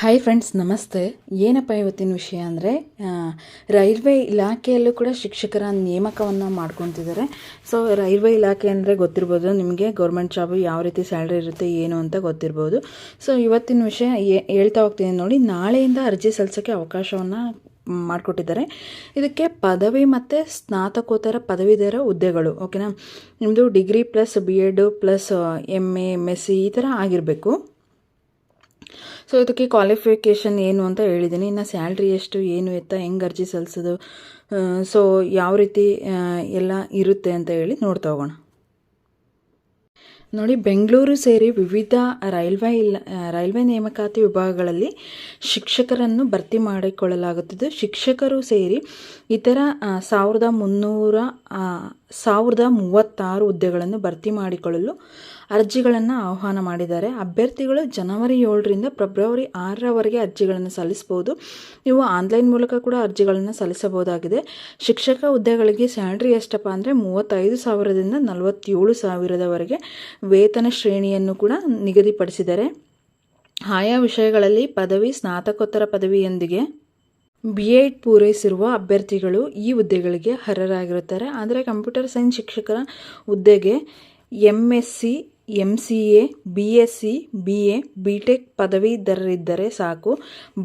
Hi friends ನಮಸ್ತೆ. ಏನಪ್ಪ ಇವತ್ತಿನ ವಿಷಯ ಅಂದರೆ ರೈಲ್ವೆ ಇಲಾಖೆಯಲ್ಲೂ ಕೂಡ ಶಿಕ್ಷಕರ ನೇಮಕವನ್ನು ಮಾಡ್ಕೊತಿದ್ದಾರೆ ಸೊ ರೈಲ್ವೆ ಇಲಾಖೆ ಅಂದರೆ ಗೊತ್ತಿರ್ಬೋದು ನಿಮಗೆ ಗೌರ್ಮೆಂಟ್ ಜಾಬು ಯಾವ ರೀತಿ ಸ್ಯಾಲ್ರಿ ಇರುತ್ತೆ, ಏನು ಅಂತ ಗೊತ್ತಿರ್ಬೋದು. ಸೊ ಇವತ್ತಿನ ವಿಷಯ ಹೇಳ್ತಾ ಹೋಗ್ತೀನಿ ನೋಡಿ. ನಾಳೆಯಿಂದ ಅರ್ಜಿ ಸಲ್ಲಿಸೋಕ್ಕೆ ಅವಕಾಶವನ್ನು ಮಾಡಿಕೊಟ್ಟಿದ್ದಾರೆ. ಇದಕ್ಕೆ ಪದವಿ ಮತ್ತು ಸ್ನಾತಕೋತ್ತರ ಪದವೀಧರ ಹುದ್ದೆಗಳು ಓಕೆನಾ ನಿಮ್ಮದು degree plus B Ed plus M A M S C ಈ ಥರ ಆಗಿರಬೇಕು. ಸೊ ಇದಕ್ಕೆ ಕ್ವಾಲಿಫಿಕೇಷನ್ ಏನು ಅಂತ ಹೇಳಿದ್ದೀನಿ ಇನ್ನು ಸ್ಯಾಲ್ರಿ ಎಷ್ಟು, ಏನು ಎತ್ತ, ಹೆಂಗೆ ಅರ್ಜಿ ಸಲ್ಲಿಸೋದು ಸೊ ಯಾವ ರೀತಿ ಎಲ್ಲ ಇರುತ್ತೆ ಅಂತ ಹೇಳಿ ನೋಡ್ತಾ ಹೋಗೋಣ. ನೋಡಿ, ಬೆಂಗಳೂರು ಸೇರಿ ವಿವಿಧ ರೈಲ್ವೆ ಇಲ್ಲ, ರೈಲ್ವೆ ನೇಮಕಾತಿ ವಿಭಾಗಗಳಲ್ಲಿ ಶಿಕ್ಷಕರನ್ನು ಭರ್ತಿ ಮಾಡಿಕೊಳ್ಳಲಾಗುತ್ತದೆ. ಶಿಕ್ಷಕರು ಸೇರಿ ಇತರ ಸಾವಿರದ ಮುನ್ನೂರ ಸಾವಿರದ ಮೂವತ್ತಾರು ಹುದ್ದೆಗಳನ್ನು ಭರ್ತಿ ಮಾಡಿಕೊಳ್ಳಲು ಅರ್ಜಿಗಳನ್ನು ಆಹ್ವಾನ ಮಾಡಿದ್ದಾರೆ. ಅಭ್ಯರ್ಥಿಗಳು ಜನವರಿ ಏಳರಿಂದ ಫೆಬ್ರವರಿ ಆರರವರೆಗೆ ಅರ್ಜಿಗಳನ್ನು ಸಲ್ಲಿಸಬಹುದು. ನೀವು ಆನ್ಲೈನ್ ಮೂಲಕ ಕೂಡ ಅರ್ಜಿಗಳನ್ನು ಸಲ್ಲಿಸಬಹುದಾಗಿದೆ. ಶಿಕ್ಷಕ ಹುದ್ದೆಗಳಿಗೆ ಸ್ಯಾಲ್ರಿ ಎಷ್ಟಪ್ಪ ಅಂದರೆ ಮೂವತ್ತೈದು ಸಾವಿರದಿಂದ ನಲವತ್ತೇಳು ಸಾವಿರದವರೆಗೆ ವೇತನ ಶ್ರೇಣಿಯನ್ನು ಕೂಡ ನಿಗದಿಪಡಿಸಿದ್ದಾರೆ. ಆಯಾ ವಿಷಯಗಳಲ್ಲಿ ಪದವಿ, ಸ್ನಾತಕೋತ್ತರ ಪದವಿಯೊಂದಿಗೆ ಬಿ ಎಡ್ ಪೂರೈಸಿರುವ ಅಭ್ಯರ್ಥಿಗಳು ಈ ಹುದ್ದೆಗಳಿಗೆ ಅರ್ಹರಾಗಿರುತ್ತಾರೆ. ಆದರೆ ಕಂಪ್ಯೂಟರ್ ಸೈನ್ಸ್ ಶಿಕ್ಷಕರ ಹುದ್ದೆಗೆ M S C M C A B S C B A B tech ಪದವೀಧರರಿದ್ದರೆ ಸಾಕು.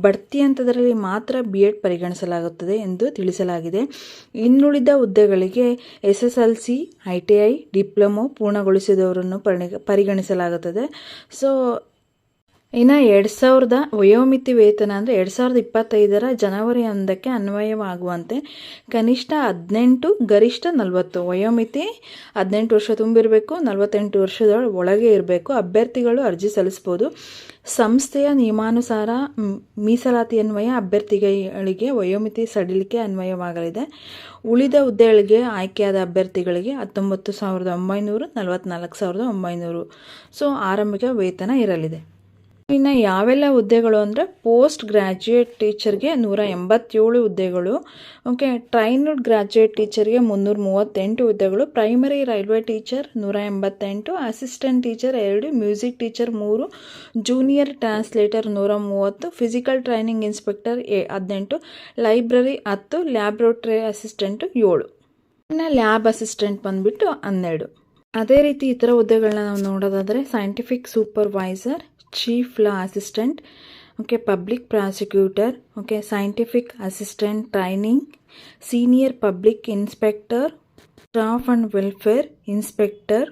ಬಡ್ತಿ ಹಂತದಲ್ಲಿ ಮಾತ್ರ ಬಿ ಎಡ್ ಪರಿಗಣಿಸಲಾಗುತ್ತದೆ ಎಂದು ತಿಳಿಸಲಾಗಿದೆ. ಇನ್ನುಳಿದ ಹುದ್ದೆಗಳಿಗೆ S S L C I T I diploma ಪೂರ್ಣಗೊಳಿಸಿದವರನ್ನು ಪರಿಗ ಪರಿಗಣಿಸಲಾಗುತ್ತದೆ. ಸೊ ಇನ್ನು ಎರಡು ಸಾವಿರದ ವಯೋಮಿತಿ ವೇತನ ಅಂದರೆ ಎರಡು ಸಾವಿರದ ಇಪ್ಪತ್ತೈದರ ಜನವರಿ ಒಂದಕ್ಕೆ ಅನ್ವಯವಾಗುವಂತೆ ಕನಿಷ್ಠ ಹದಿನೆಂಟು, ಗರಿಷ್ಠ ನಲವತ್ತು. ವಯೋಮಿತಿ ಹದಿನೆಂಟು ವರ್ಷ ತುಂಬಿರಬೇಕು, ನಲವತ್ತೆಂಟು ವರ್ಷದ ಒಳಗೆ ಇರಬೇಕು. ಅಭ್ಯರ್ಥಿಗಳು ಅರ್ಜಿ ಸಲ್ಲಿಸ್ಬೋದು ಸಂಸ್ಥೆಯ ನಿಯಮಾನುಸಾರ ಮೀಸಲಾತಿ ಅನ್ವಯ ಅಭ್ಯರ್ಥಿಗಳಿಗೆ ವಯೋಮಿತಿ ಸಡಿಲಿಕೆ ಅನ್ವಯವಾಗಲಿದೆ. ಉಳಿದ ಹುದ್ದೆಗಳಿಗೆ ಆಯ್ಕೆಯಾದ ಅಭ್ಯರ್ಥಿಗಳಿಗೆ ಹತ್ತೊಂಬತ್ತು ಸಾವಿರದ ಒಂಬೈನೂರು ನಲವತ್ತ್ನಾಲ್ಕು ಸಾವಿರದ ಒಂಬೈನೂರು. ಸೊ, ಆರಂಭಿಕ ವೇತನ ಇರಲಿದೆ. ಇನ್ನು ಯಾವೆಲ್ಲ ಹುದ್ದೆಗಳು ಅಂದರೆ ಪೋಸ್ಟ್ ಗ್ರ್ಯಾಜುಯೇಟ್ ಟೀಚರ್ಗೆ ನೂರ ಎಂಬತ್ತೇಳು ಹುದ್ದೆಗಳು. ಓಕೆ ಟ್ರೈನ್ಡ್ ಗ್ರ್ಯಾಜುಯೇಟ್ ಟೀಚರ್ಗೆ ಮುನ್ನೂರ ಮೂವತ್ತೆಂಟು ಹುದ್ದೆಗಳು. ಪ್ರೈಮರಿ ರೈಲ್ವೆ ಟೀಚರ್ ನೂರ ಎಂಬತ್ತೆಂಟು ಅಸಿಸ್ಟೆಂಟ್ ಟೀಚರ್ ಎರಡು ಮ್ಯೂಸಿಕ್ ಟೀಚರ್ ಮೂರು ಜೂನಿಯರ್ ಟ್ರಾನ್ಸ್ಲೇಟರ್ ನೂರ ಮೂವತ್ತು ಫಿಸಿಕಲ್ ಟ್ರೈನಿಂಗ್ ಇನ್ಸ್ಪೆಕ್ಟರ್ ಎ ಹದಿನೆಂಟು ಲೈಬ್ರರಿ ಹತ್ತು ಲ್ಯಾಬ್ರೋಟ್ರಿ ಅಸಿಸ್ಟೆಂಟು ಏಳು. ಇನ್ನು ಲ್ಯಾಬ್ ಅಸಿಸ್ಟೆಂಟ್ ಬಂದುಬಿಟ್ಟು ಹನ್ನೆರಡು. ಅದೇ ರೀತಿ ಇತರ ಹುದ್ದೆಗಳನ್ನ ನಾವು ನೋಡೋದಾದರೆ scientific supervisor chief law assistant okay public prosecutor okay scientific assistant training senior public inspector staff and welfare inspector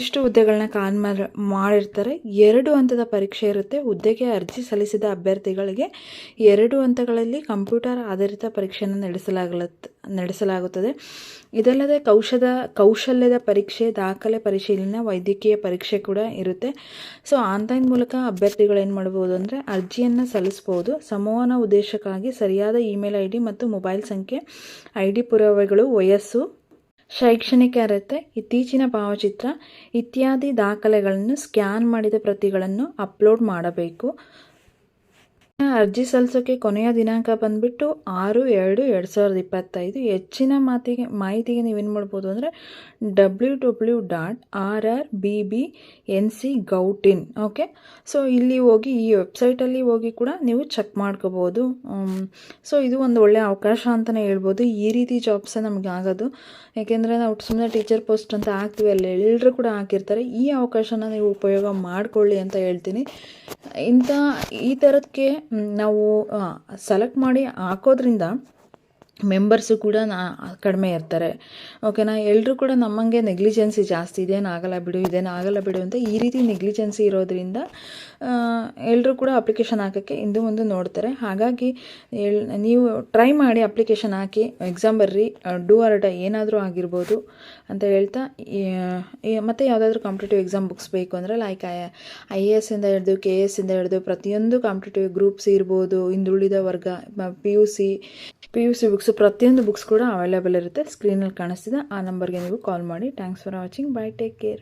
ಇಷ್ಟು ಹುದ್ದೆಗಳನ್ನ ಕಾನ್ ಮಾಡ್- ಮಾಡಿರ್ತಾರೆ. ಎರಡು ಹಂತದ ಪರೀಕ್ಷೆ ಇರುತ್ತೆ. ಹುದ್ದೆಗೆ ಅರ್ಜಿ ಸಲ್ಲಿಸಿದ ಅಭ್ಯರ್ಥಿಗಳಿಗೆ ಎರಡು ಹಂತಗಳಲ್ಲಿ ಕಂಪ್ಯೂಟರ್ ಆಧಾರಿತ ಪರೀಕ್ಷೆಯನ್ನು ನಡೆಸಲಾಗಲ ನಡೆಸಲಾಗುತ್ತದೆ. ಇದಲ್ಲದೆ ಕೌಶದ, ಕೌಶಲ್ಯದ ಪರೀಕ್ಷೆ, ದಾಖಲೆ ಪರಿಶೀಲನೆ, ವೈದ್ಯಕೀಯ ಪರೀಕ್ಷೆ ಕೂಡ ಇರುತ್ತೆ. ಸೊ, ಆನ್ಲೈನ್ ಮೂಲಕ ಅಭ್ಯರ್ಥಿಗಳು ಏನು ಮಾಡ್ಬೋದು ಅಂದರೆ ಅರ್ಜಿಯನ್ನು ಸಲ್ಲಿಸ್ಬೋದು. ಸಂವಹನ ಉದ್ದೇಶಕ್ಕಾಗಿ ಸರಿಯಾದ ಇಮೇಲ್ ಐ ಮತ್ತು ಮೊಬೈಲ್ ಸಂಖ್ಯೆ ಐ ಡಿ ಪುರಾವೆಗಳು, ವಯಸ್ಸು ಶೈಕ್ಷಣಿಕ ಅರ್ಹತೆ ಇತ್ತೀಚಿನ ಭಾವಚಿತ್ರ ಇತ್ಯಾದಿ ದಾಖಲೆಗಳನ್ನು ಸ್ಕ್ಯಾನ್ ಮಾಡಿದ ಪ್ರತಿಗಳನ್ನು ಅಪ್ಲೋಡ್ ಮಾಡಬೇಕು. ಅರ್ಜಿ ಸಲ್ಲಿಸೋಕ್ಕೆ ಕೊನೆಯ ದಿನಾಂಕ ಬಂದುಬಿಟ್ಟು ಆರು ಎರಡು ಎರಡು ಸಾವಿರದ ಇಪ್ಪತ್ತೈದು. ಹೆಚ್ಚಿನ ಮಾತಿಗೆ, ಮಾಹಿತಿಗೆ ನೀವೇನು ಮಾಡ್ಬೋದು ಅಂದರೆ W W dot R R B B N C ಗೌಟಿನ್ okay so ಇಲ್ಲಿ ಹೋಗಿ, ಈ ವೆಬ್ಸೈಟಲ್ಲಿ ಹೋಗಿ ಕೂಡ ನೀವು ಚೆಕ್ ಮಾಡ್ಕೋಬೋದು. ಸೊ ಇದು ಒಂದು ಒಳ್ಳೆಯ ಅವಕಾಶ ಅಂತಲೇ ಹೇಳ್ಬೋದು. ಈ ರೀತಿ ಜಾಬ್ಸೇ ನಮಗೆ ಆಗೋದು. ಯಾಕೆಂದರೆ ನಾವು ಸುಮ್ಮನೆ ಟೀಚರ್ ಪೋಸ್ಟ್ ಅಂತ ಹಾಕ್ತೀವಿ, ಅಲ್ಲಿ ಎಲ್ಲರೂ ಕೂಡ ಹಾಕಿರ್ತಾರೆ. ಈ ಅವಕಾಶನ ನೀವು ಉಪಯೋಗ ಮಾಡಿಕೊಳ್ಳಿ ಅಂತ ಹೇಳ್ತೀನಿ. ಇಂಥ, ಈ ಥರದಕ್ಕೆ ನಾವು ಸೆಲೆಕ್ಟ್ ಮಾಡಿ ಹಾಕೋದ್ರಿಂದ ಮೆಂಬರ್ಸು ಕೂಡ ನಾ ಕಡಿಮೆ ಇರ್ತಾರೆ. ಓಕೆನಾ ಎಲ್ಲರೂ ಕೂಡ ನಮ್ಮಂಗೆ ನೆಗ್ಲಿಜೆನ್ಸಿ ಜಾಸ್ತಿ ಇದೆ ಆಗಲ್ಲ ಬಿಡು, ಇದೇನು ಆಗಲ್ಲ ಬಿಡು ಅಂತ ಈ ರೀತಿ ನೆಗ್ಲಿಜೆನ್ಸಿ ಇರೋದ್ರಿಂದ ಎಲ್ಲರೂ ಕೂಡ ಅಪ್ಲಿಕೇಶನ್ ಹಾಕೋಕ್ಕೆ ಇಂದು ಮುಂದೆ ನೋಡ್ತಾರೆ. ಹಾಗಾಗಿ ನೀವು ಟ್ರೈ ಮಾಡಿ ಅಪ್ಲಿಕೇಶನ್ ಹಾಕಿ ಎಕ್ಸಾಮ್ ಬರ್ರಿ ಡೂ ಆರ್ ಡೈ ಏನಾದರೂ ಆಗಿರ್ಬೋದು ಅಂತ ಹೇಳ್ತಾ ಮತ್ತೆ ಯಾವುದಾದ್ರೂ ಕಾಂಪಿಟೇಟಿವ್ ಎಕ್ಸಾಮ್ ಬುಕ್ಸ್ ಬೇಕು ಅಂದರೆ like I I A S ಇಂದ ಹಿಡಿದು ಕೆ ಎಸ್ ಇಂದ ಹಿಡಿದು ಪ್ರತಿಯೊಂದು ಕಾಂಪಿಟೇಟಿವ್ ಗ್ರೂಪ್ಸ್ ಇರ್ಬೋದು, ಹಿಂದುಳಿದ ವರ್ಗ P U C P U C ಪ್ರತಿಯೊಂದು ಬುಕ್ಸ್ ಕೂಡ ಅವೈಲೇಬಲ್ ಇರುತ್ತೆ. ಸ್ಕ್ರೀನಲ್ಲಿ ಕಾಣಿಸ್ತಿದೆ. ಆ ನಂಬರ್ಗೆ ನೀವು ಕಾಲ್ ಮಾಡಿ. Thanks for watching bye take care